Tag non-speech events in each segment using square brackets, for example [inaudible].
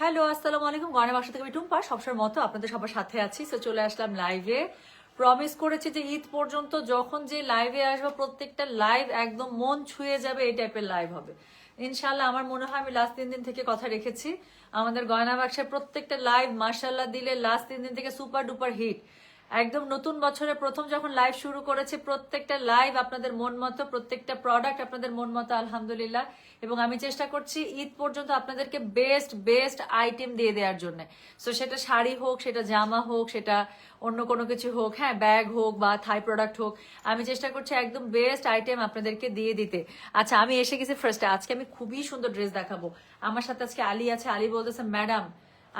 Hello, আসসালাম আলাইকুম। গানের বাসা থেকে আমি টুম্পা। সবসময় মতো আপনাদের সবার সাথে আছি। সো চলে আসলাম লাইভে প্রমিস করেছি যে ঈদ পর্যন্ত যখন যে লাইভে আসব, প্রত্যেকটা লাইভ একদম মন ছুঁয়ে যাবে, এই টাইপের লাইভ হবে। ইনশাল্লাহ আমার মনে হয় আমি লাস্ট তিন দিন থেকে কথা রেখেছি। আমাদের গয়না বাক্সায় প্রত্যেকটা লাইভ মার্শাল্লাহ দিলে লাস্ট তিন দিন থেকে সুপার ডুপার হিট একদম নতুন বছরে প্রথম যখন লাইভ শুরু করেছে, প্রত্যেকটা লাইভ আপনাদের মন মতো, প্রত্যেকটা প্রোডাক্ট আপনাদের মন মতো, আলহামদুলিল্লাহ। এবং আমি চেষ্টা করছি ঈদ পর্যন্ত আপনাদেরকে বেস্ট বেস্ট আইটেম দিয়ে দেওয়ার জন্য। সো সেটা শাড়ি হোক, সেটা জামা হোক, সেটা অন্য কোনো কিছু হোক হ্যাঁ ব্যাগ হোক বা থাই প্রোডাক্ট হোক, আমি চেষ্টা করছি একদম বেস্ট আইটেম আপনাদেরকে দিয়ে দিতে। আচ্ছা আমি এসে গেছি ফার্স্টে আজকে আমি খুবই সুন্দর ড্রেস দেখাবো। আমার সাথে আজকে আলী আছে। আলী বলতেছে ম্যাডাম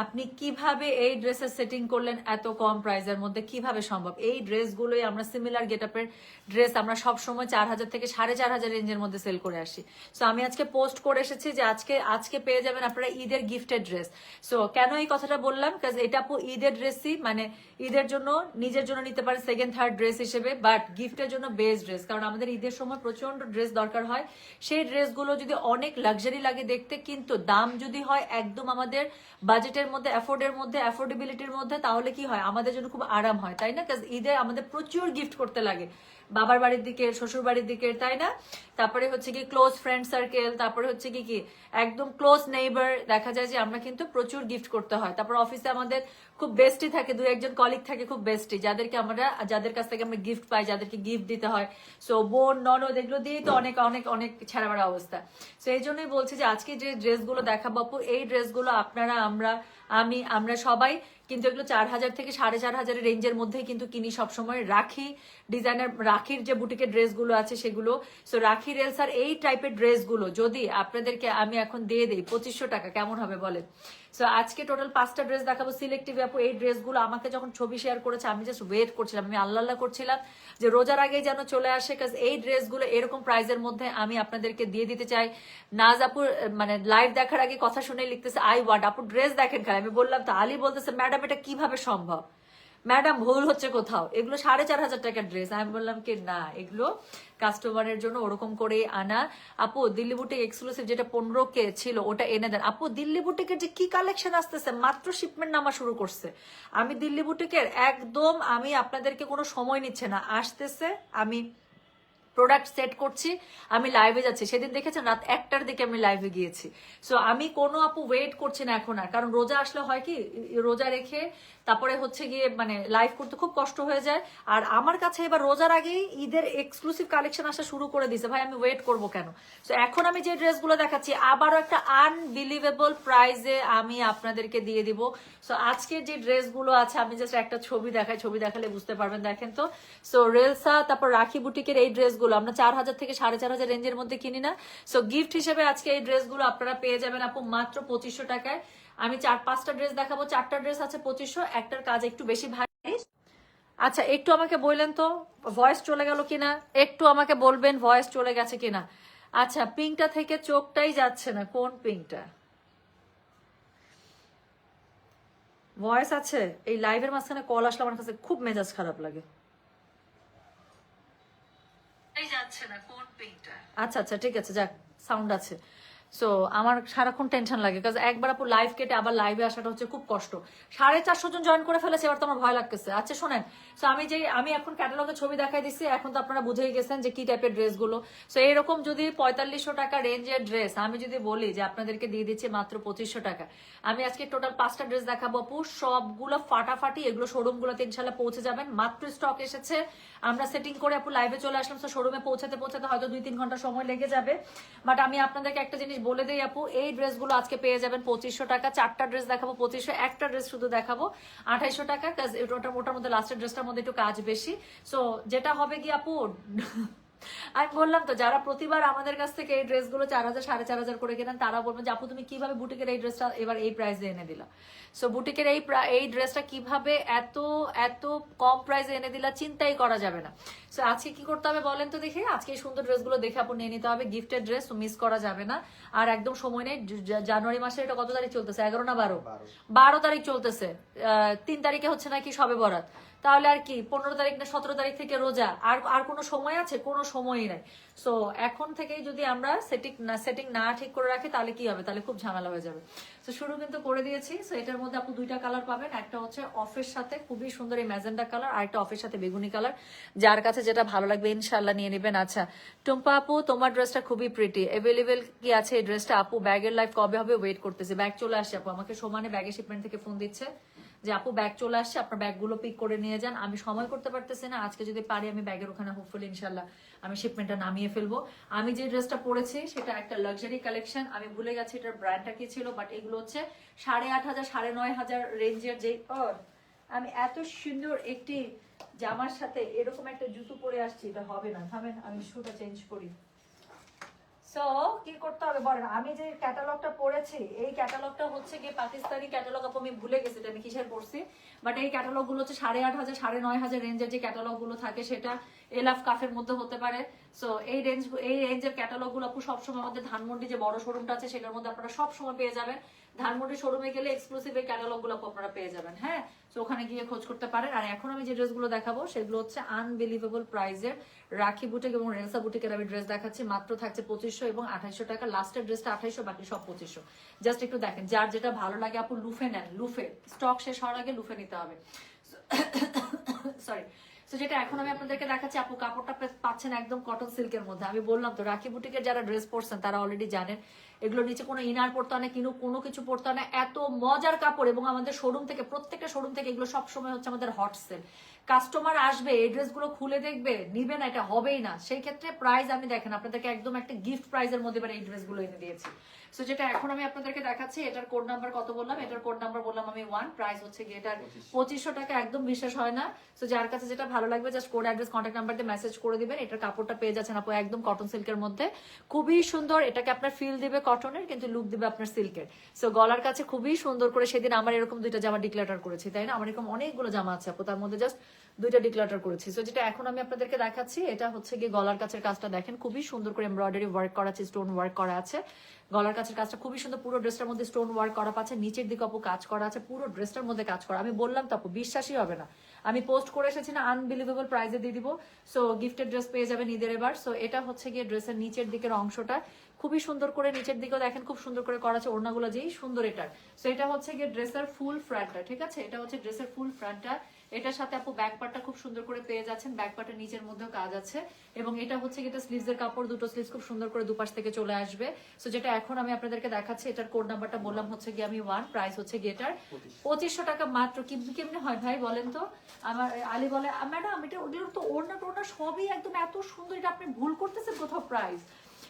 আপনি কীভাবে এই ড্রেসের সেটিং করলেন এত কম প্রাইসের মধ্যে? কীভাবে সম্ভব? এই ড্রেসগুলোই আমরা সিমিলার গেট আপের ড্রেস আমরা সব সময় চার হাজার থেকে সাড়ে চার হাজার রেঞ্জের মধ্যে সেল করে আসি। সো আমি আজকে পোস্ট করে এসেছি যে আজকে আজকে পেয়ে যাবেন আপনারা ঈদের গিফটের ড্রেস সো কেন এই কথাটা বললাম? কাজ এটা ঈদের ড্রেসই মানে ঈদের জন্য, নিজের জন্য নিতে পারেন সেকেন্ড থার্ড ড্রেস হিসেবে বাট গিফটের জন্য বেস্ট ড্রেস কারণ আমাদের ঈদের সময় প্রচণ্ড ড্রেস দরকার হয়। সেই ড্রেসগুলো যদি অনেক লাক্সারি লাগে দেখতে, কিন্তু দাম যদি হয় একদম আমাদের বাজেটের মধ্যে অ্যাফোর্ডের মধ্যে অ্যাফোর্ডেবিলিটির মধ্যে, তাহলে কি হয়? আমাদের জন্য খুব আরাম হয়, তাই না? ঈদে আমাদের প্রচুর গিফট করতে লাগে। বাবার বাড়ির দিকে, শ্বশুর বাড়ির দিকে, তাই না? তারপরে হচ্ছে কি ক্লোজ ফ্রেন্ড সার্কেল তারপরে হচ্ছে কি কি? একদম ক্লোজ নেইবার দেখা যায় যে আমরা কিন্তু প্রচুর গিফট করতে হয়। তারপর অফিসে আমাদের খুব বেস্টি থাকে দু একজন কলিগ থাকে, খুব বেস্টি যাদেরকে আমরা, যাদের কাছ থেকে আমরা গিফট পাই, যাদেরকে গিফট দিতে হয়। সো বোন, ননদ, এগুলো দিয়েই তো অনেক অনেক অনেক ছেড়া বেড়া অবস্থা। সো এই জন্যই বলছি যে আজকে যে ড্রেসগুলো দেখাবো এই ড্রেসগুলো আপনারা, আমরা আমি, আমরা সবাই কিন্তু এগুলো চার হাজার থেকে সাড়ে চার হাজারের রেঞ্জের মধ্যেই কিন্তু কিনি সবসময়। রাখি ডিজাইনার রাখির যে বুটিকের ড্রেসগুলো আছে সেগুলো। সো রাখি রেলসার এই টাইপের ড্রেসগুলো যদি আপনাদেরকে আমি এখন দিয়ে দিই, পঁচিশশো টাকা, কেমন হবে বলেন? সো আজকে টোটাল পাঁচটা ড্রেস দেখাবো। সিলেক্টিভ আপু, এই ড্রেসগুলো আমাকে যখন ছবি শেয়ার করেছে, আমি জাস্ট ওয়েট করছিলাম, আমি আল্লাহ আল্লাহ করছিলাম যে রোজার আগে যেন চলে আসে কাজ এই ড্রেসগুলো এরকম প্রাইজের মধ্যে আমি আপনাদেরকে দিয়ে দিতে চাই। নাজ আপুর মানে লাইভ দেখার আগে কথা শুনে লিখতেছে, আই ওয়ান্ট আপু ড্রেস দেখেন খাই আমি বললাম, তো আলী বলতেছে, ম্যাডাম, এটা কীভাবে সম্ভব? ম্যাডাম ভুল হচ্ছে কোথাও। এগুলো সাড়ে চার হাজার টাকার ড্রেস আমি বললাম কি, না, এগুলো কাস্টমারের জন্য ওরকম করে আনা। আপু, দিল্লি বুটিক এক্সক্লুসিভ যেটা পনেরো কে ছিল, ওটা এনে দেন। আপু, দিল্লি বুটিকের যে কি কালেকশন আসতেছে, মাত্র শিপমেন্ট নামা শুরু করছে। আমি দিল্লি বুটিকের একদম, আমি আপনাদেরকে কোনো সময় নিচ্ছে না। আসতেছে, আমি প্রোডাক্ট সেট করছি, আমি লাইভে যাচ্ছি। সেদিন দেখেছেন রাত একটার দিকে আমি লাইভে গিয়েছি। সো আমি কোনো আপু ওয়েট করছি না এখন আর। কারণ রোজা আসলে হয় কি, রোজা রেখে তারপরে হচ্ছে গিয়ে মানে লাইভ করতে খুব কষ্ট হয়ে যায়। আর আমার কাছে এবার রোজার আগেই ঈদের এক্সক্লুসিভ কালেকশন আসা শুরু করে দিছে ভাই, আমি ওয়েট করব কেন? সো এখন আমি যে ড্রেসগুলো দেখাচ্ছি, আবারও একটা আনবিলিভেবল প্রাইজে আমি আপনাদেরকে দিয়ে দিব। সো আজকের যে ড্রেসগুলো আছে, আমি জাস্ট একটা ছবি দেখাই। ছবি দেখালে বুঝতে পারবেন, দেখেন তো। সো রেলসা, তারপর রাখি বুটিকের এই ড্রেসগুলো আমরা চার হাজার থেকে সাড়ে চার হাজার রেঞ্জের মধ্যে কিনি না। সো গিফট হিসেবে আজকে এই ড্রেসগুলো আপনারা পেয়ে যাবেন আপু মাত্র পঁচিশশো টাকায়। আমি চার, পাঁচটা ড্রেস দেখাবো, চারটা ড্রেস আছে পঁচিশশো, একটার কাজ একটু বেশি ভারী। আচ্ছা একটু আমাকে বললেন তো ভয়েস চলে গেল কিনা? একটু আমাকে বলবেন ভয়েস চলে গেছে কিনা? আচ্ছা পিঙ্কটা থেকে চোখটাই যাচ্ছে না, কোন পিঙ্কটা? ভয়েস আছে, এই লাইভের মাঝখানে কল আসলে আমার কাছে খুব মেজাজ খারাপ লাগে। আচ্ছা আচ্ছা ঠিক আছে যাক সাউন্ড আছে। সো আমার সারাক্ষণ টেনশন লাগে কাজ একবার আপু লাইভ কেটে আবার লাইভে আসাটা হচ্ছে খুব কষ্ট। সাড়ে চারশো জন জয়েন করে ফেলেছে, এবার তো আমার ভয় লাগতেছে। আচ্ছা শোনেন সো আমি যে, আমি এখন ক্যাটালগে ছবি দেখাই দিচ্ছি এখন তো আপনারা বুঝেই গেছেন যে কি টাইপের ড্রেসগুলো সো এরকম যদি পঁয়তাল্লিশশো টাকা রেঞ্জের ড্রেস আমি যদি বলি যে আপনাদেরকে দিয়ে দিচ্ছি মাত্র পঁচিশশো টাকা, আমি আজকে টোটাল পাঁচটা ড্রেস দেখাবো আপু। সবগুলো ফাটাফাটি, এগুলো শোরুম গুলোতে ইনশাল্লাহ পৌঁছে যাবেন। মাত্র স্টক এসেছে। আমরা সেটিং করে আপু লাইভে চলে আসলাম তো শোরুমে পৌঁছাতে পৌঁছাতে হয়তো দুই তিন ঘণ্টা সময় লেগে যাবে। বাট আমি আপনাদেরকে একটা জিনিস বলে দেই আপু, এই ড্রেসগুলো আজকে পেয়ে যাবেন পঁচিশশো টাকা। চারটা ড্রেস দেখাবো, পঁচিশশো, একটা ড্রেস শুধু দেখাবো আঠাইশো টাকা ওটার মধ্যে লাস্টের ড্রেসটার মধ্যে একটু কাজ বেশি। সো যেটা হবে কি আপু আমি বললাম তো যারা প্রতিবার আমাদের কাছ থেকে এই ড্রেসগুলো চার হাজার সাড়ে চার হাজার করে কেনেন তারা বলবেন যে আপু তুমি কীভাবে বুটিকের এই ড্রেসটা এবার এই প্রাইসে এনে দিলা? সো বুটিকের এই এই ড্রেসটা কীভাবে এত এত কম প্রাইসে এনে দিলা চিন্তাই করা যাবে না। সো আজকে কি করতে হবে বলেন তো দেখে? আজকে এই সুন্দর ড্রেসগুলো দেখে আপু নিয়ে নিতে হবে। গিফটের ড্রেস মিস করা যাবে না। আর একদম সময় নেই জানুয়ারি মাসে এটা কত তারিখ চলতেছে? এগারো না বারো। বারো তারিখ চলতেছে। আহ, তিন তারিখে হচ্ছে নাকি সবে বরাত? তাহলে আর কি, পনেরো তারিখ না সতেরো তারিখ থেকে রোজা। আর আর কোনো সময় আছে? কোনো সময়ই নাই। সো এখন থেকেই যদি আমরা সেটিং না সেটিং না ঠিক করে রাখি, তাহলে কি হবে? তাহলে খুব ঝামেলা হয়ে যাবে। তো শুরু কিন্তু করে দিয়েছি। সো এটার মধ্যে আপনি দুইটা কালার পাবেন। একটা হচ্ছে অফের সাথে খুবই সুন্দর এই ম্যাজেন্ডা কালার আর একটা অফের সাথে বেগুনি কালার যার কাছে যেটা ভালো লাগবে ইনশাল্লাহ নিয়ে নেবেন। আচ্ছা টুম্পা আপু, তোমার ড্রেসটা খুবই প্রিটি অ্যাভেলেবেল কি আছে এই ড্রেসটা আপু ব্যাগের লাইফ কবে হবে? ওয়েট করতেছে। ব্যাগ চলে আসছে আপু। আমাকে সমানে ব্যাগের শিপমেন্ট থেকে ফোন দিচ্ছে। যে আপু ব্যাগ চলে আসছে, আপনার ব্যাগগুলো পিক করে নিয়ে যান। আমি সময় করতে পারতেছি না। আজকে যদি পারি আমি ব্যাগের ওখানে হোপফুলি ইনশাল্লাহ আমি শিপমেন্টটা নামিয়ে ফেলব। আমি যে ড্রেসটা পরেছি সেটা একটা লাক্সারি কালেকশন আমি ভুলে গেছি এটার ব্র্যান্ডটা কি ছিল বাট এগুলো হচ্ছে সাড়ে আট হাজার, সাড়ে নয় হাজার রেঞ্জের যে আমি এত সুন্দর একটি জামার সাথে এরকম একটা জুতো পরে আসছি, এটা হবে না। থামেন, আমি শুটা চেঞ্জ করি। সো কি করতে হবে বলেন? আমি যে ক্যাটালগটা পড়েছি, এই ক্যাটালগটা হচ্ছে গিয়ে পাকিস্তানি ক্যাটালগ আপু, আমি ভুলে গেছি আমি কিসের পড়ছি? বাট এই ক্যাটালগগুলো হচ্ছে সাড়ে আট হাজার, সাড়ে নয় হাজার রেঞ্জের যে ক্যাটালগগুলো থাকে, সেটা এলাফ কাফের মধ্যে হতে পারে। সো এই রেঞ্জ এই রেঞ্জের ক্যাটালগগুলো আপু, সবসময় আমাদের ধানমন্ডি যে বড় শোরুমটা আছে, সেটার মধ্যে আপনারা সবসময় পেয়ে যাবেন। ধানমন্ডি শোরুমে গেলে এক্সক্লুসিভ এই ক্যাটালগগুলো আপনারা পেয়ে যাবেন হ্যাঁ? তো ওখানে গিয়ে খোঁজ করতে পারেন। আর এখন আমি যে ড্রেসগুলো দেখাবো, সেগুলো হচ্ছে আনবিলিভেবল প্রাইজের রাখি বুটিক এবং রেলসা বুটিকের আমি ড্রেস দেখাচ্ছি। মাত্র থাকছে পঁচিশশো এবং আঠাইশো টাকা। লাস্টের ড্রেসটা আঠাইশো বাকি সব পঁচিশশো। জাস্ট একটু দেখেন, যার যেটা ভালো লাগে আপু, লুফে নেন, লুফে। স্টক শেষ হওয়ার আগে লুফে নিতে হবে। সরি [coughs] তো যেটা এখন আমি আপনাদেরকে দেখাচ্ছি, আপু কাপড়টা পাচ্ছেন একদম কটন সিল্কের মধ্যে। আমি বললাম তো, রাখি বুটিকের যারা ড্রেস পরছেন, তারা অলরেডি জানেন এগুলো নিচে কোনো ইনার পড়তে হয় না কিনো কোনো কিছু পড়তে হয় না এত মজার কাপড় এবং আমাদের শোরুম থেকে, প্রত্যেকটা শোরুম থেকে এগুলো সবসময় হচ্ছে আমাদের হট সেল কাস্টমার আসবে এই ড্রেসগুলো খুলে দেখবে নিবে না এটা হবেই না। সেই ক্ষেত্রে প্রাইস আমি দেখেন আপনাদেরকে একদম একটা গিফট প্রাইজের মধ্যে এবার এই ড্রেসগুলো এনে দিয়েছি। সো যেটা এখন আমি আপনাদেরকে দেখাচ্ছি এটার কোড নাম্বার কত বললাম? এটার কোড নাম্বার বললাম আমি ওয়ান প্রাইস হচ্ছে গিয়ে এটার পঁচিশশো। টাকা একদম বিশ্বাস হয় না। সো যার কাছে যেটা ভালো লাগবে just code address contact number দিয়ে মেসেজ করে দিবেন। এটার কাপড়টা পেয়ে যাচ্ছেন আপু একদম কটন সিল্কের মধ্যে। খুবই সুন্দর এটাকে আপনার ফিল দিবে কটনের কিন্তু লুক দিবে আপনার সিল্কের সো গলার কাছে খুবই সুন্দর করে সেদিন আমার এরকম দুইটা জামা ডিক্লাটার করেছি তাই না? আমার এরকম অনেকগুলো জামা আছে আপু তার মধ্যে জাস্ট দুইটা ডিক্লাটার করেছি। সো যেটা এখন আমি আপনাদেরকে দেখাচ্ছি, এটা হচ্ছে গিয়ে গলার কাছের কাজটা দেখেন। খুবই সুন্দর করে এমব্রয়ডারি ওয়ার্ক করা আছে স্টোন ওয়ার্ক করা আছে। গলার কাছের কাজটা খুবই সুন্দর, পুরো ড্রেসটার মধ্যে স্টোন ওয়ার্ক করা পাচ্ছে নিচের দিকে আপু কাজ করা আছে, পুরো ড্রেসটার মধ্যে কাজ করা। আমি বললাম তো বিশ্বাসই হবে না। আমি পোস্ট করে এসেছি না আনবিলিভেবল প্রাইজে দিয়ে দিব। সো গিফটেড ড্রেস পেয়ে যাবেন ঈদের এবার। সো এটা হচ্ছে গিয়ে ড্রেসের নিচের দিকের অংশটা। খুবই সুন্দর করে নিচের দিকেও দেখেন, খুব সুন্দর করে করা আছে ওড়নাগুলো, যেই সুন্দর এটার। সো এটা হচ্ছে গিয়ে ড্রেসের ফুল ফ্রন্টটা ঠিক আছে? এটা হচ্ছে ড্রেসের ফুল ফ্রন্টটা এটার সাথে আপু ব্যাক পার্টটা খুব সুন্দর করে পেয়ে যাচ্ছেন। ব্যাক পার্টের নিচের মধ্যেও কাজ আছে। এবং এটা হচ্ছে গিয়ে স্লিভস এর কাপড় দুটো স্লিভস খুব সুন্দর করে দুপাশ থেকে চলে আসবে। সো যেটা এখন আমি আপনাদেরকে দেখাচ্ছি এটার কোড নাম্বারটা বললাম হচ্ছে গিয়ে আমি ওয়ান প্রাইস হচ্ছে গিয়ে এটার পঁচিশশো টাকা মাত্র। কি কেমনে হয় ভাই বলেন তো? আমার আলী বলে ম্যাডাম এটা ওগুলো তো ওড়না টোড়না সবই একদম এত সুন্দর এটা আপনি ভুল করতেছেন কোথাও প্রাইস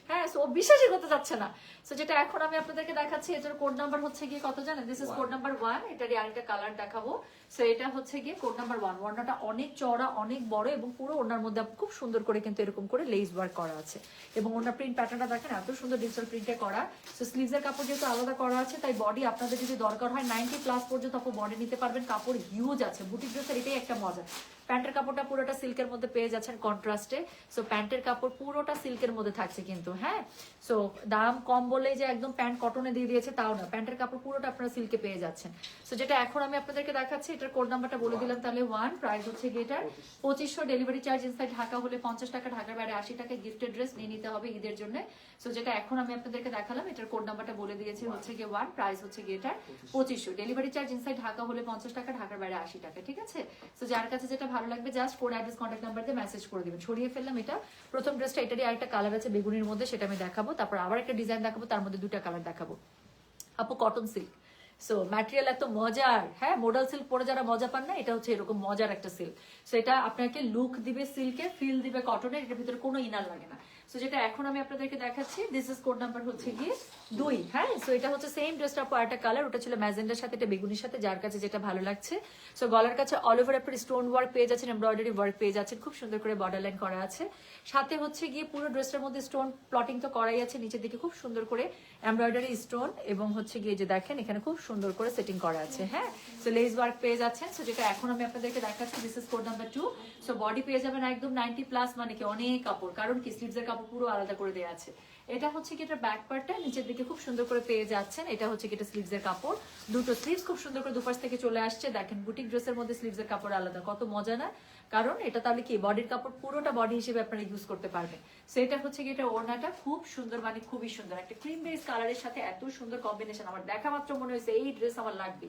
হ্যাঁ সো বিশ্বাসই করতে যাচ্ছে না। সো যেটা এখন আমি আপনাদেরকে দেখাচ্ছি, এটার কোড নাম্বার হচ্ছে গিয়ে কত জানেন? This is code number one এটারই আরেকটা কালার দেখাবো। সো এটা হচ্ছে গিয়ে কোড নাম্বার ওয়ান ওড়নাটা অনেক চড়া অনেক বড় এবং পুরো ওড়নার মধ্যে খুব সুন্দর করে কিন্তু এরকম করে লেস ওয়ার্ক করা আছে। এবং ওনার প্রিন্ট প্যাটার্নটা দেখেন, এত সুন্দর ডিজিটাল প্রিন্টে করা। সো স্লিভসের কাপড় যেহেতু আলাদা করা আছে, তাই বডি আপনাদের যদি দরকার হয় নাইনটি প্লাস পর্যন্ত আপনি বডি নিতে পারবেন। কাপড় হিউজ আছে বুটিক ড্রেসের এটাই একটা মজা। প্যান্টের কাপড়টা পুরোটা সিল্কের মধ্যে পেয়ে যাচ্ছেন কন্ট্রাস্টে। সো প্যান্টের কাপড় পুরোটা সিল্কের মধ্যে থাকছে কিন্তু হ্যাঁ? সো দাম কম বলেই যে একদম প্যান্ট কটনে দিয়ে দিয়েছে, তাও না। প্যান্টের কাপড় পুরোটা আপনারা সিল্কে পেয়ে যাচ্ছেন। সো যেটা এখন আমি আপনাদেরকে দেখাচ্ছি, এটার কোড নাম্বারটা বলে দিলাম তাহলে ওয়ান প্রাইস হচ্ছে গিয়ে এটার পঁচিশশো ডেলিভারি চার্জ ইনসাইড ঢাকা হলে পঞ্চাশ টাকা, ঢাকার বাইরে আশি টাকা গিফটেড ড্রেস নিয়ে নিতে হবে ঈদের জন্য। সো যেটা এখন আমি আপনাদেরকে দেখালাম, এটার কোড নাম্বারটা বলে দিয়েছি হচ্ছে গিয়ে ওয়ান প্রাইস হচ্ছে গিয়ে পঁচিশশো। ডেলিভারি চার্জ ইনসাইড ঢাকা হলে পঞ্চাশ টাকা, ঢাকার বাইরে আশি টাকা, ঠিক আছে? সো যার কাছে যেটা ভালো লাগবে just code address contact number দিয়ে মেসেজ করে দেবেন। ছড়িয়ে ফেললাম এটা। প্রথম ড্রেসটা এটারই আরেকটা কালার আছে বেগুনির মধ্যে, সেটা আমি দেখাবো। তারপর আবার একটা ডিজাইন দেখাবো, তার মধ্যে দুটা কালার দেখাবো। আপু কটন সিল্ক সো ম্যাটেরিয়াল এত মজার হ্যাঁ মডেল সিল্ক পরে যারা মজা পান না, এটা হচ্ছে এরকম মজার একটা সিল্ক সো এটা আপনাকে লুক দিবে সিল্কে ফিল দিবে কটনের এটার ভিতরে কোনো ইনার লাগে না। সো যেটা এখন আমি আপনাদেরকে দেখাচ্ছি দিস ইজ কোড নাম্বার হচ্ছে গিয়ে দুই হ্যাঁ? সো এটা হচ্ছে সেম ড্রেসটা একটা কালার ওটা ছিল ম্যাজেন্ডার সাথে, এটা বেগুনির সাথে, যার কাছে যেটা ভালো লাগছে। সো গলার কাছে অল ওভার আপনার স্টোন ওয়ার্ক পেয়ে যাচ্ছেন এমব্রয়ডারি ওয়ার্ক পেয়ে যাচ্ছেন, খুব সুন্দর করে বর্ডার লাইন করা আছে। সাথে হচ্ছে গিয়ে পুরো ড্রেসটার মধ্যে স্টোন প্লটিং তো করাই আছে, নিচের দিকে খুব সুন্দর করে এমব্রয়ডারি স্টোন এবং হচ্ছে গিয়ে যে দেখেন, এখানে খুব সুন্দর করে সেটিং করা আছে হ্যাঁ? সো লেস ওয়ার্ক পেয়ে যাচ্ছেন। সো যেটা এখন আমি আপনাদেরকে দেখাচ্ছি this is code number two so body পেয়ে যাবেন একদম নাইনটি প্লাস মানে কি অনেক কাপড় কারণ কি স্লিভসের কাপড় পুরো আলাদা করে দেওয়া আছে। এটা হচ্ছে কি এটা ব্যাক পার্টটা নিচের দিকে খুব সুন্দর করে পেয়ে যাচ্ছেন। এটা হচ্ছে কি এটা স্লিভস এর কাপড়। দুটো স্লিভস খুব সুন্দর করে দুপাশ থেকে চলে আসছে। দেখেন বুটিক ড্রেসের মধ্যে স্লিভস এর কাপড় আলাদা। কত মজা না কারণ এটা তাহলে কি, বডির কাপড় পুরোটা বডি হিসেবে আপনারা ইউজ করতে পারবেন। সো এটা হচ্ছে কি এটা ওড়নাটা খুব সুন্দর মানে খুবই সুন্দর। একটা ক্রিম বেস কালারের সাথে এত সুন্দর কম্বিনেশন আমার দেখা মাত্র মনে হয়েছে এই ড্রেস আমার লাগবে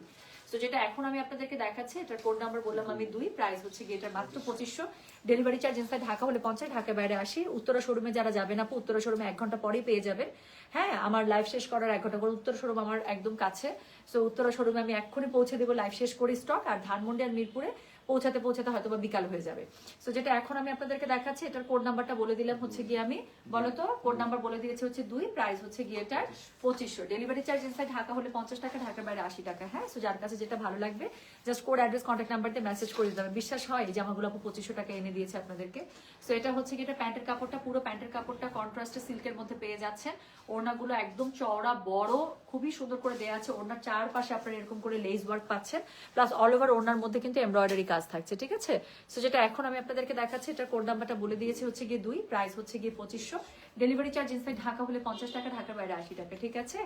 তো যেটা এখন আমি আপনাদেরকে দেখাচ্ছি, এটার কোড নাম্বার বললাম আমি দুই প্রাইস হচ্ছে গিয়ে এটার মাত্র পঁচিশশো। ডেলিভারি চার্জ ইনসাইড ঢাকা হলে পঞ্চাশ ঢাকা বাইরে আসি। উত্তরা শোরুমে যারা যাবেন আপু, উত্তরা শোরুমে এক ঘণ্টা পরেই পেয়ে যাবেন। হ্যাঁ আমার লাইভ শেষ করার এক ঘণ্টা পর উত্তর শোরুম আমার একদম কাছে। সো উত্তরা শোরুমে আমি এক্ষুনি পৌঁছে দেবো লাইভ শেষ করি স্টক আর ধানমন্ডি আর মিরপুরে। পৌঁছাতে পৌঁছাতে হয়তো বা বিকাল হয়ে যাবে। সো যেটা এখন আমি আপনাদেরকে দেখাচ্ছি, এটার কোড নাম্বারটা বলে দিলাম হচ্ছে গিয়ে আমি। বলতো কোড নাম্বার বলে দিয়েছে হচ্ছে দুই প্রাইস হচ্ছে গিয়ে এটার পঁচিশশো। ডেলিভারি চার্জ ইনসাইড ঢাকা হলে পঞ্চাশ টাকা, ঢাকার বাইরে আশি টাকা। হ্যাঁ সো যার কাছে যেটা ভালো লাগবে just code address contact number দিয়ে মেসেজ করে দিতে হবে। বিশ্বাস হয় এই জামাগুলো আপু পঁচিশশো টাকা এনে দিয়েছে আপনাদেরকে। সো এটা হচ্ছে কি এটা প্যান্টের কাপড়টা, পুরো প্যান্টের কাপড়টা কন্ট্রাস্টে সিল্কের মধ্যে পেয়ে যাচ্ছেন। ওড়নাগুলো একদম চওড়া, বড়, খুবই সুন্দর করে দেওয়া আছে। ওড়নার চারপাশে আপনারা এরকম করে লেস ওয়ার্ক পাচ্ছেন। প্লাস অল ওভার ওড়নার মধ্যে কিন্তু এমব্রয়ডারি কাজ থাকছে ঠিক আছে? সো যেটা এখন আমি আপনাদেরকে দেখাচ্ছি এটার কোড নাম্বারটা বলে দিয়েছি হচ্ছে গিয়ে দুই প্রাইস হচ্ছে গিয়ে পঁচিশশো। ডেলিভারি চার্জ ইনসাইড ঢাকা হলে পঞ্চাশ টাকা ঢাকার বাইরে আশি টাকা ঠিক আছে?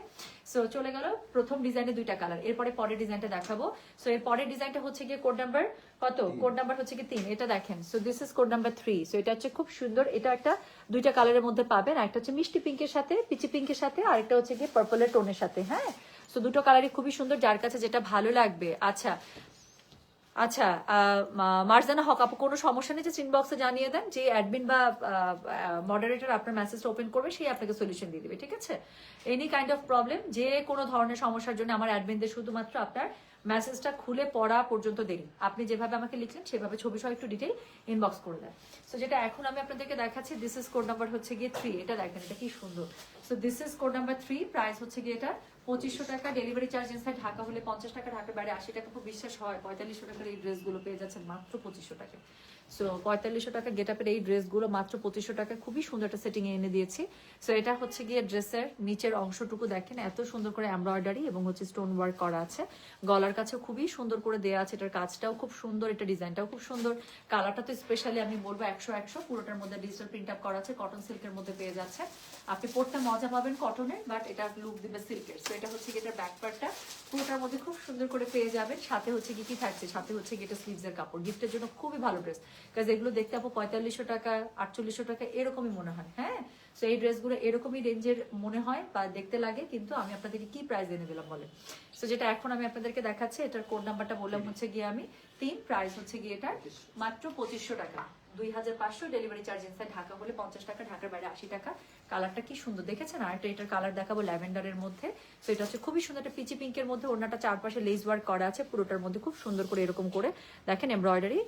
সো চলে গেল প্রথম ডিজাইনে দুইটা কালার এরপরে পরের ডিজাইনটা দেখাবো। সো এর পরের ডিজাইনটা হচ্ছে গিয়ে কোড নাম্বার কত? কোড নাম্বার হচ্ছে কি তিন এটা দেখেন। So this is code number three so এটা হচ্ছে খুব সুন্দর এটা একটা দুইটা কালারের মধ্যে পাবেন। একটা হচ্ছে মিষ্টি পিঙ্কের সাথে পিচি পিঙ্কের সাথে আর একটা হচ্ছে গিয়ে পার্পলের টোনের সাথে হ্যাঁ? সো দুটো কালারই খুবই সুন্দর। যার কাছে যেটা ভালো লাগবে আচ্ছা আচ্ছা মার্জানা হক, আপু, কোনো সমস্যা নেই যে চিন বক্সে জানিয়ে দেন, যে অ্যাডমিন বা মডারেটর আপনার মেসেজটা ওপেন করবে, সেই আপনাকে সলিউশন দিয়ে দিবে, ঠিক আছে? এনি কাইন্ড অফ প্রবলেম যে কোনো ধরনের সমস্যার জন্য আমার অ্যাডমিনদের শুধুমাত্র আপনার মেসেজটা খুলে পড়া পর্যন্ত দেরি আপনি যেভাবে আমাকে লিখলেন, সেভাবে ছবি সহ একটু ডিটেল ইনবক্স করে দেন। সো যেটা এখন আমি আপনাদেরকে দেখাচ্ছি দিস ইজ কোড নাম্বার হচ্ছে গিয়ে থ্রি এটা দেখেন, এটা কি সুন্দর। So this is code number three price হচ্ছে গিয়ে এটা পঁচিশশো টাকা ডেলিভারি চার্জ ইনসাইড ঢাকা হলে পঞ্চাশ টাকা ঢাকার বাইরে আশি টাকা, খুব বিশ্বাস হয়। পঁয়তাল্লিশশো টাকার এই ড্রেসগুলো পেয়ে যাচ্ছেন মাত্র পঁচিশশো টাকা সো পঁয়তাল্লিশশো টাকা গেট আপের এই ড্রেসগুলো মাত্র পঁচিশশো টাকা খুবই সুন্দর একটা সেটিং এনে দিয়েছি। সো এটা হচ্ছে গিয়ে ড্রেসের নিচের অংশটুকু দেখেন, এত সুন্দর করে এমব্রয়ডারি এবং হচ্ছে স্টোন ওয়ার্ক করা আছে। গলার কাছে খুবই সুন্দর করে দেওয়া আছে, এটার কাজটাও খুব সুন্দর, এটা ডিজাইনটাও খুব সুন্দর। কালারটা তো স্পেশালি আমি বলব একশো একশো, পুরোটার মধ্যে ডিজিটাল প্রিন্ট আপ করা আছে কটন সিল্কের মধ্যে পেয়ে যাচ্ছে। আপনি পরতে মজা পাবেন কটনের বাট এটা লুক দিবে সিল্কের সো এটা হচ্ছে গিয়ে এটার ব্যাক পার্টটা পুরোটার মধ্যে খুব সুন্দর করে পেয়ে যাবেন। সাথে হচ্ছে কি কি থাকছে? সাথে হচ্ছে গিয়ে এটা স্লিভসের কাপড় গিফটের জন্য খুবই ভালো ড্রেস কাজ এগুলো দেখতে আপু পঁয়তাল্লিশশো টাকা, আটচল্লিশশো টাকা, এরকমই মনে হয় হ্যাঁ? সো এই ড্রেসগুলো এরকমই রেঞ্জের মনে হয় বা দেখতে লাগে, কিন্তু আমি আপনাদেরকে কি প্রাইস এনে দিলাম বলে সো যেটা এখন আমি আপনাদেরকে দেখাচ্ছি, এটার কোড নাম্বারটা বললাম হচ্ছে গিয়ে আমি। তিন প্রাইস হচ্ছে গিয়ে এটার মাত্র পঁচিশশো টাকা। দুই হাজার পাঁচশো ডেলিভারি চার্জ ইনসাইড ঢাকা হলে পঞ্চাশ টাকা, ঢাকার বাইরে আশি টাকা। কালারটা কি সুন্দর, দেখেছেন? আর একটা এটার কালার দেখাবো, ল্যাভেন্ডারের মধ্যে। তো এটা হচ্ছে খুবই সুন্দর একটা পিচি পিঙ্কের মধ্যে ওনাটা চারপাশে লেস ওয়ার্ক করা আছে, পুরোটার মধ্যে খুব সুন্দর করে এরকম করে। দেখেন এমব্রয়ডারি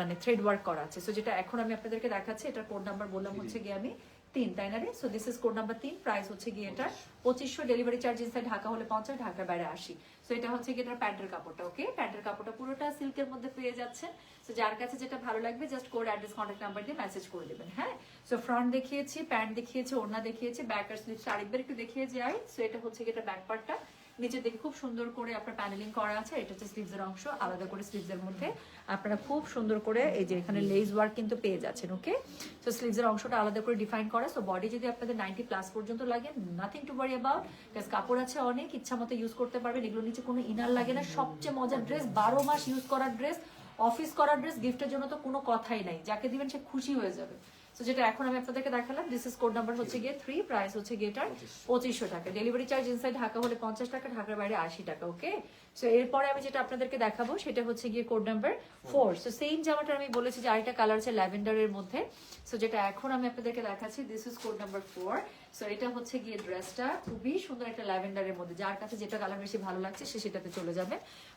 মানে থ্রেড ওয়ার্ক করা আছে। সো যেটা এখন আমি আপনাদেরকে দেখাচ্ছি এটার কোড নাম্বার বললাম হচ্ছে গিয়ে আমি তিন তাই না রে? So this is code number তিন প্রাইস হচ্ছে গিয়ে এটা পঁচিশশো। ডেলিভারি চার্জ ইনসাইড ঢাকা হলে পঞ্চাশ ঢাকার বাইরে আসি। সো এটা হচ্ছে গিয়ে এটার প্যান্টের কাপড়টা ওকে প্যান্টের কাপড়টা পুরোটা সিল্কের মধ্যে পেয়ে যাচ্ছে সো যার কাছে যেটা ভালো লাগবে just code address contact number দিয়ে মেসেজ করে দেবেন হ্যাঁ? সো ফ্রন্ট দেখিয়েছি প্যান্ট দেখিয়েছি ওড়না দেখিয়েছি ব্যাক আর স্লিপস আরেকবার একটু দেখিয়ে যাই। সো এটা হচ্ছে গিয়ে এটা ব্যাক পার্টটা নিচের দিকে খুব সুন্দর করে আপনার প্যানেলিং করা আছে। এটা হচ্ছে স্লিভস এর অংশ, আলাদা করে স্লিভস এর মধ্যে। আপনারা খুব সুন্দর করে এই যে এখানে লেস ওয়ার্ক কিন্তু পেয়ে যাচ্ছেন ওকে তো স্লিভস এর অংশটা আলাদা করে ডিফাইন করা। সো বডি যদি আপনাদের নাইনটি প্লাস পর্যন্ত লাগে nothing to worry about because কাপড় আছে অনেক, ইচ্ছা মতো ইউজ করতে পারবেন। এগুলো নিচে কোনো ইনার লাগে না। সবচেয়ে মজার ড্রেস বারো মাস ইউজ করার ড্রেস অফিস করার ড্রেস গিফটের জন্য তো কোনো কথাই নাই। যাকে দিবেন সে খুশি হয়ে যাবে। তো যেটা এখন আমি আপনাদেরকে দেখালাম দিস ইজ কোড নাম্বার হচ্ছে গিয়ে থ্রি প্রাইস হচ্ছে গিয়ে এটার পঁচিশশো। টাকা। ডেলিভারি চার্জ ইনসাইড ঢাকা হলে পঞ্চাশ টাকা ঢাকার বাইরে আশি টাকা ওকে সো এরপরে আমি যেটা আপনাদেরকে দেখাবো, সেটা হচ্ছে গিয়ে code number four so same জামাটা আমি বলেছি যে আরেকটা কালার আছে ল্যাভেন্ডারের মধ্যে। সো যেটা এখন আমি আপনাদেরকে দেখাচ্ছি this is code number four so এটা হচ্ছে গিয়ে ড্রেসটা খুবই সুন্দর একটা ল্যাভেন্ডারের মধ্যে। যার কাছে যেটা কালার বেশি ভালো লাগছে, সে সেটাতে চলে যাবে।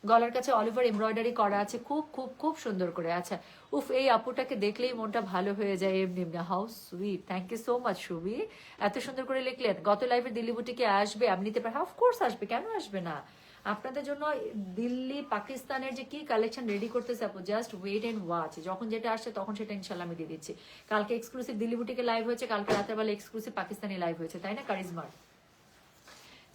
গলার কাছে অলিভার এমব্রয়ডারি করা আছে, খুব খুব খুব সুন্দর করে আচ্ছা উফ, এই আপুটাকে দেখলেই মনটা ভালো হয়ে যায়, এমনি এমনি। How sweet thank you so much Subi এত সুন্দর করে লিখলেন, গত লাইভে দিল্লি বুটিকে আসবে, আমি নিতে পারি। অফকোর্স আসবে, কেন আসবে না? আপনাদের জন্য দিল্লি, পাকিস্তানের যে কি কালেকশন রেডি করতেছে আপু জাস্ট ওয়েট এন্ড ওয়াচ যখন যেটা আসছে তখন সেটা ইনশাল্লাহ আমি দিয়ে দিচ্ছি। কালকে এক্সক্লুসিভ দিল্লি বুটিকে লাইভ হয়েছে, কালকে রাতের বেলা এক্সক্লুসিভ পাকিস্তানি লাইভ হয়েছে, তাই না? কারিজমার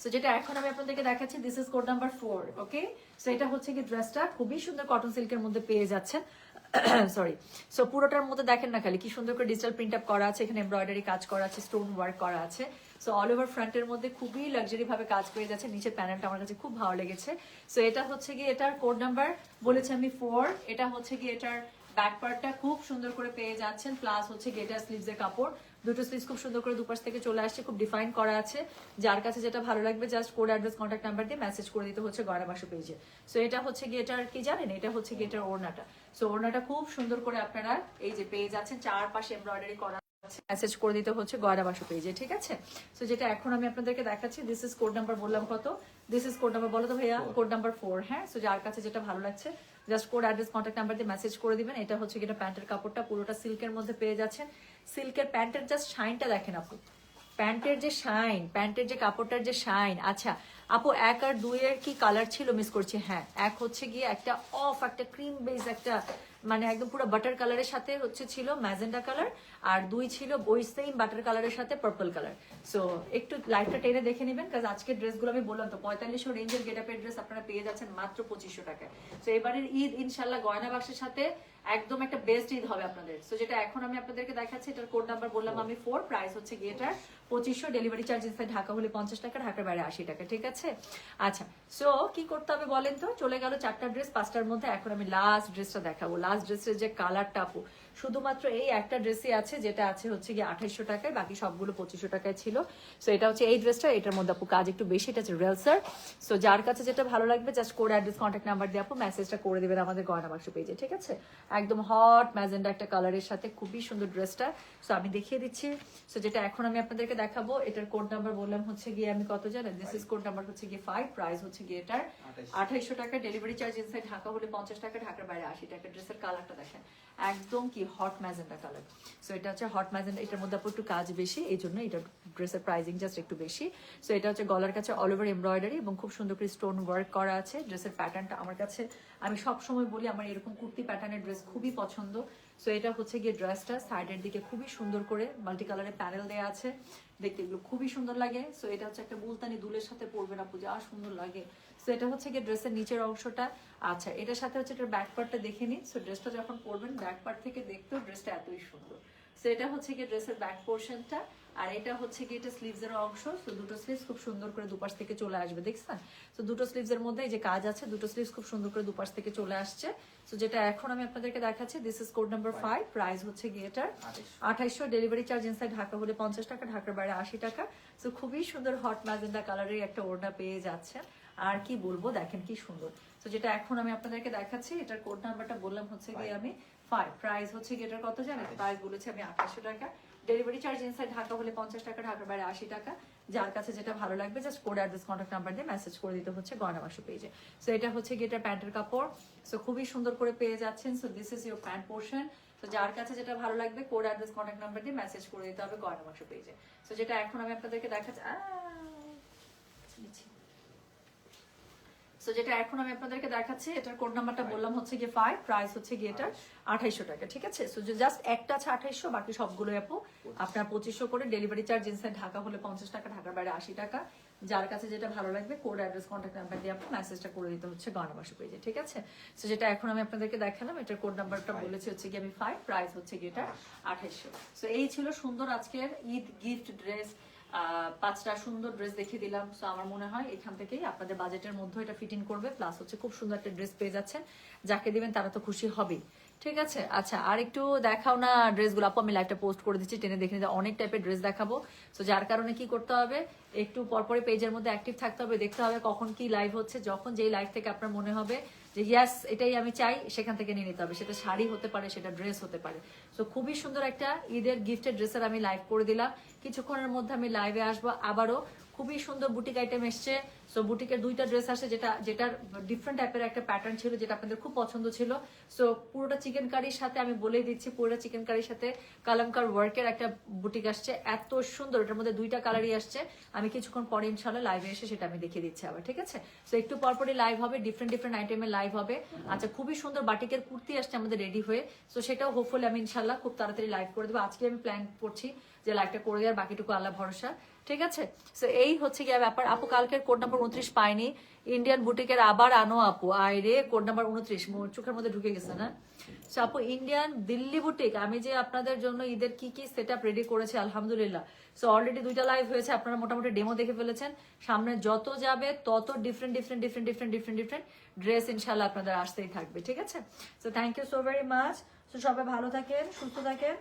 সো যেটা এখন আমি আপনাদেরকে দেখাচ্ছি this is code number four okay so এটা হচ্ছে কি ড্রেসটা খুবই সুন্দর কটন সিল্কের মধ্যে পেয়ে যাচ্ছেন। [coughs] সরি সো পুরোটার মধ্যে দেখেন না খালি, কি সুন্দর করে ডিজিটাল প্রিন্ট আপ করা আছে, এখানে এমব্রয়ডারি কাজ করা আছে স্টোন ওয়ার্ক করা আছে। সো অল ওভার ফ্রন্টের মধ্যে খুবই লাক্সারি ভাবে কাজ করে যাচ্ছে। নিচের প্যানেলটা আমার কাছে খুব ভালো লেগেছে। সো এটা হচ্ছে গিয়ে এটার কোড নাম্বার বলেছি আমি ফোর এটা হচ্ছে গিয়ে এটার ব্যাক পার্টটা খুব সুন্দর করে পেয়ে যাচ্ছেন। প্লাস হচ্ছে গেটার স্লিভস এর কাপড়। দুটো স্লিভস খুব সুন্দর করে দুপাশ থেকে চলে আসছে, খুব ডিফাইন করা আছে। যার কাছে যেটা ভালো লাগবে just code address contact number দিয়ে মেসেজ করে দিতে হচ্ছে গয়না বাসু পেজে সো এটা হচ্ছে গিয়ে এটার কি জানেন? এটা হচ্ছে গিয়ে এটার ওড়নাটা। সো ওড়নাটা খুব সুন্দর করে আপনারা এই যে পেয়ে যাচ্ছেন। চারপাশে এমব্রয়ডারি করা মেসেজ করে দিতে হচ্ছে গয়না বাসু পেজে ঠিক আছে? সো যেটা এখন আমি আপনাদেরকে দেখাচ্ছি দিস ইজ কোড নাম্বার বললাম কত? দিস ইজ কোড নাম্বার বলো তো ভাইয়া কোড নাম্বার ফোর হ্যাঁ? সো যার কাছে যেটা ভালো লাগছে just code address contact number দিয়ে মেসেজ করে দিবেন। এটা হচ্ছে এটা প্যান্টের কাপড়টা পুরোটা সিল্কের মধ্যে পেয়ে যাচ্ছেন। সিল্কের প্যান্টের জাস্ট শাইনটা দেখেন আপু প্যান্টের যে শাইন প্যান্টের যে কাপড়টার যে শাইন আচ্ছা আপু, এক আর দুইয়ের কি কালার ছিল? মিস করছি। হ্যাঁ এক হচ্ছে গিয়ে একটা অফ একটা ক্রিম বেস একটা মানে একদম পুরো বাটার কালারের সাথে হচ্ছে ছিল ম্যাজেন্ডা কালার আর দুই ছিল ওই সেম বাটার কালারের সাথে পার্পল কালার সো একটু লাইটটা টেনে দেখে নেবেন কাজ আজকের ড্রেসগুলো আমি বললাম তো, পঁয়তাল্লিশশো রেঞ্জের গেট আপের ড্রেস আপনারা পেয়ে যাচ্ছেন মাত্র পঁচিশশো টাকায়। তো এবারের ঈদ ইনশাল্লাহ গয়না বাক্সের সাথে একদম একটা বেস্ট ঈদ হবে আপনাদের। সো যেটা এখন আমি আপনাদেরকে দেখাচ্ছি, এটার কোড নাম্বার বললাম আমি ফোর প্রাইস হচ্ছে গিয়েটার পঁচিশশো ডেলিভারি চার্জ ঢাকা হলে পঞ্চাশ টাকা, ঢাকার বাইরে আশি টাকা, ঠিক আছে? আচ্ছা সো কি করতে হবে বলেন তো? চলে গেল চারটা ড্রেস পাঁচটার মধ্যে এখন আমি লাস্ট ড্রেসটা দেখাবো। লাস্ট ড্রেসের যে কালারটা আপু শুধুমাত্র এই একটা ড্রেসই আছে যেটা আছে হচ্ছে গিয়ে আঠাইশশো টাকায় বাকি সবগুলো পঁচিশশো টাকায় ছিল। সো এটা হচ্ছে এই ড্রেসটা এটার মধ্যে আপু কাজ একটু বেশি এটা হচ্ছে রেলসার সো যার কাছে যেটা ভালো লাগবে just code address contact number দিয়ে আপু মেসেজটা করে দেবেন আমাদের গয়না বাক্স পেজে ঠিক আছে? একদম হট ম্যাজেন্ডা একটা কালারের সাথে খুবই সুন্দর ড্রেসটা সো আমি দেখিয়ে দিচ্ছি। সো যেটা এখন আমি আপনাদেরকে দেখাবো এটার কোড নাম্বার বললাম হচ্ছে গিয়ে আমি কত জানেন? দিস ইজ কোড নাম্বার হচ্ছে গিয়ে ফাইভ প্রাইস হচ্ছে গিয়ে এটার আঠাইশশো। টাকা ডেলিভারি চার্জ ইনসাইড ঢাকা হলে পঞ্চাশ টাকা ঢাকার বাইরে আশি টাকা ড্রেসের কালারটা দেখেন। একদম কি হট ম্যাজেন্ডা কালার সো এটা হচ্ছে হট ম্যাজেন্ডা এটার মধ্যে একটু কাজ বেশি, এই জন্য এটা ড্রেসের প্রাইসিং জাস্ট একটু বেশি। সো এটা হচ্ছে গলার কাছে অল ওভার এমব্রয়ডারি এবং খুব সুন্দর করে স্টোন ওয়ার্ক করা আছে ড্রেসের প্যাটার্নটা আমার কাছে, আমি সব সময় বলি আমার এরকম কুর্তি প্যাটার্নের ড্রেস খুবই পছন্দ। সো এটা হচ্ছে গিয়ে ড্রেসটা সাইডের দিকে খুবই সুন্দর করে মাল্টি কালারের প্যানেল দেওয়া আছে, দেখতে এগুলো খুবই সুন্দর লাগে। সো এটা হচ্ছে একটা মুলতানি দুলের সাথে পরবে না পূজা আর সুন্দর লাগে। সো এটা হচ্ছে গিয়ে ড্রেসের নিচের অংশটা। আচ্ছা এটার সাথে হচ্ছে এটার ব্যাক পার্টটা দেখে নিন। সো ড্রেসটা যখন পরবেন ব্যাক পার্ট থেকে দেখতেও ড্রেসটা এতই সুন্দর। সো এটা হচ্ছে গিয়ে ড্রেসের ব্যাক পোর্শনটা আর এটা হচ্ছে গিয়ে এটা স্লিভস এর অংশ। তো দুটো স্লিভস খুব সুন্দর করে দুপাশ থেকে চলে আসবে দেখছেন? তো দুটো স্লিভস এর মধ্যে এই যে কাজ আছে দুটো স্লিভস খুব সুন্দর করে দুপাশ থেকে চলে আসছে। তো যেটা এখন আমি আপনাদেরকে দেখাচ্ছি this is code number five price হচ্ছে গিয়ে এটার আঠাইশশো। ডেলিভারি চার্জ ইনসাইড ঢাকা হলে পঞ্চাশ টাকা ঢাকার বাইরে আশি টাকা। তো খুবই সুন্দর হট ম্যাজেন্ডা কালারের একটা ওড়না পেয়ে যাচ্ছেন। আর কি বলব? দেখেন কি সুন্দর। তো যেটা এখন আমি আপনাদেরকে দেখাচ্ছি এটার কোড নাম্বারটা বললাম হচ্ছে গিয়ে আমি ফাইভ প্রাইস হচ্ছে গিয়ে এটার কত জানেন? প্রাইস বলেছি আমি আঠাশশো টাকা। ডেলিভারি চার্জ ইনসাইড ঢাকা হলে পঞ্চাশ টাকা ঢাকার বাইরে আশি টাকা। যার কাছে যেটা ভালো লাগবে just code address contact number দিয়ে মেসেজ করে দিতে হচ্ছে গয়না বাসু পেজে সো এটা হচ্ছে গিয়ে এটা প্যান্টের কাপড়। সো খুবই সুন্দর করে পেয়ে যাচ্ছেন। So this is your pant portion তো যার কাছে যেটা ভালো লাগবে কোড অ্যাড্রেস কন্ট্যাক্ট নাম্বার দিয়ে মেসেজ করে দিতে হবে গয়না বাসু পেজে সো যেটা এখন আমি আপনাদেরকে দেখাচ্ছি। সো যেটা এখন আমি আপনাদেরকে দেখাচ্ছি এটার কোড নাম্বারটা বললাম হচ্ছে গিয়ে ফাইভ প্রাইস হচ্ছে গিয়ে এটার আঠাইশো টাকা ঠিক আছে? সো জাস্ট একটা আছে আঠাইশো বাকি সবগুলো আপু আপনার পঁচিশশো করে ডেলিভারি চার্জ ইনসাইড ঢাকা হলে পঞ্চাশ টাকা ঢাকার বাইরে আশি টাকা। যার কাছে যেটা ভালো লাগবে কোড অ্যাড্রেস কন্ট্যাক্ট নাম্বার দিয়ে আপনি মেসেজটা করে দিতে হচ্ছে গণবাসু পেজে ঠিক আছে? সো যেটা এখন আমি আপনাদেরকে দেখালাম এটার কোড নাম্বারটা বলেছি হচ্ছে গিয়ে আমি ফাইভ প্রাইস হচ্ছে গিয়ে এটা আঠাইশো সো এই ছিল সুন্দর আজকের ঈদ গিফট ড্রেস পাঁচটা সুন্দর ড্রেস দেখিয়ে দিলাম। সো আমার মনে হয় এখান থেকেই আপনাদের বাজেটের মধ্যে এটা ফিটিং করবে। প্লাস হচ্ছে খুব সুন্দর একটা ড্রেস পেয়ে যাচ্ছেন। যাকে দিবেন তারা তো খুশি হবেই। ঠিক আছে? আচ্ছা আর একটু দেখাও না ড্রেসগুলো আপু, আমি লাইভটা পোস্ট করে দিচ্ছি। টেনে দেখে নিতে অনেক টাইপের ড্রেস দেখাবো। সো যার কারণে কি করতে হবে? একটু পরপরে পেজের মধ্যে অ্যাক্টিভ থাকতে হবে। দেখতে হবে কখন কি লাইভ হচ্ছে। যখন যেই লাইভ থেকে আপনার মনে হবে যে ইয়াস এটাই আমি চাই, সেখান থেকে নিয়ে নিতে হবে। সেটা শাড়ি হতে পারে, সেটা ড্রেস হতে পারে। তো খুবই সুন্দর একটা ঈদের গিফটের ড্রেসের আমি লাইভ করে দিলাম। কিছুক্ষণের মধ্যে আমি লাইভে আসব। আবারও খুবই সুন্দর বুটিক আইটেম এসছে। সো বুটিকের দুইটা ড্রেস আসে যেটা, যেটার ডিফারেন্ট টাইপের একটা প্যাটার্ন ছিল, যেটা আপনাদের খুব পছন্দ ছিল। সো পুরোটা চিকেন কারির সাথে আমি বলেই দিচ্ছি, পুরোটা চিকেন কারির সাথে কালামকার ওয়ার্কের একটা বুটিক আসছে। এত সুন্দর, এটার মধ্যে দুইটা কালারই আসছে। আমি কিছুক্ষণ পরে ইনশাল্লাহ লাইভে এসে সেটা আমি দেখিয়ে দিচ্ছি আবার, ঠিক আছে? সো একটু পরপরই লাইভ হবে ডিফারেন্ট ডিফারেন্ট আইটেমের লাইভ হবে। আচ্ছা খুবই সুন্দর বাটিকের কুর্তি আসছে আমাদের রেডি হয়ে। সো সেটাও হোপফুলি আমি ইনশাল্লাহ খুব তাড়াতাড়ি লাইভ করে দেবো। আজকে আমি প্ল্যান করছি যে লাইভটা করে দেওয়ার, বাকিটুকু আল্লাহ ভরসা। ঠিক আছে? সো এই হচ্ছে গিয়ে ব্যাপার। আপু কালকের কোড নাম্বার উনত্রিশ পাইনি। ইন্ডিয়ান বুটিকের আবার আনো আপু। আইরে কোড নাম্বার উনত্রিশ। চোখের মধ্যে ঢুকে গেছে, না? আপু ইন্ডিয়ান দিল্লি বুটিক আমি যে আপনাদের জন্য ঈদের কি কি সেট আপ রেডি করেছি, আলহামদুলিল্লাহ। সো অলরেডি দুইটা লাইভ হয়েছে, আপনারা মোটামুটি ডেমো দেখে ফেলেছেন। সামনে যত যাবে, তত different different different different different different dress ইনশাল্লাহ আপনাদের আসতেই থাকবে, ঠিক আছে? So thank you so very much so সবাই ভালো থাকেন, সুস্থ থাকেন।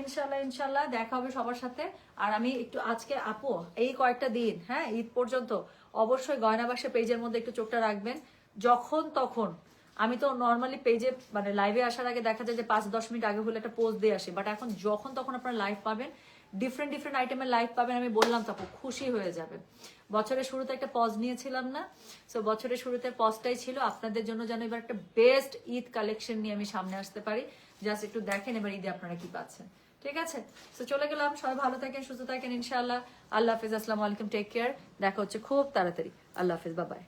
ইনশাল্লাহ ইনশাল্লাহ দেখা হবে সবার সাথে। আর আমি একটু আজকে, আপু, এই কয়েকটা দিন হ্যাঁ ঈদ পর্যন্ত অবশ্যই গয়নাবাসে পেজের মধ্যে একটু চোখটা রাখবেন। যখন তখন, আমি তো নর্মালি পেজে মানে লাইভে আসার আগে দেখা যায় যে পাঁচ, দশ মিনিট আগে হলে একটা পোস্ট দিয়ে আসি। বাট এখন যখন তখন আপনারা লাইভ পাবেন ডিফারেন্ট ডিফারেন্ট আইটেমের লাইভ পাবেন। আমি বললাম তো খুশি হয়ে যাবে। বছরের শুরুতে একটা পজ নিয়েছিলাম না। সো বছরের শুরুতে পজটাই ছিল। আপনাদের জন্য যেন এবার একটা বেস্ট ঈদ কালেকশন নিয়ে আমি সামনে আসতে পারি। জাস্ট একটু দেখেন এবার ঈদে আপনারা কি পাচ্ছেন। ঠিক আছে? তো চলে গেলাম। সবাই ভালো থাকেন, সুস্থ থাকেন, ইনশাআল্লাহ। আল্লাহ হাফিজ, আসসালামু আলাইকুম টেক কেয়ার দেখা হচ্ছে খুব তাড়াতাড়ি। আল্লাহ হাফিজ বাবাই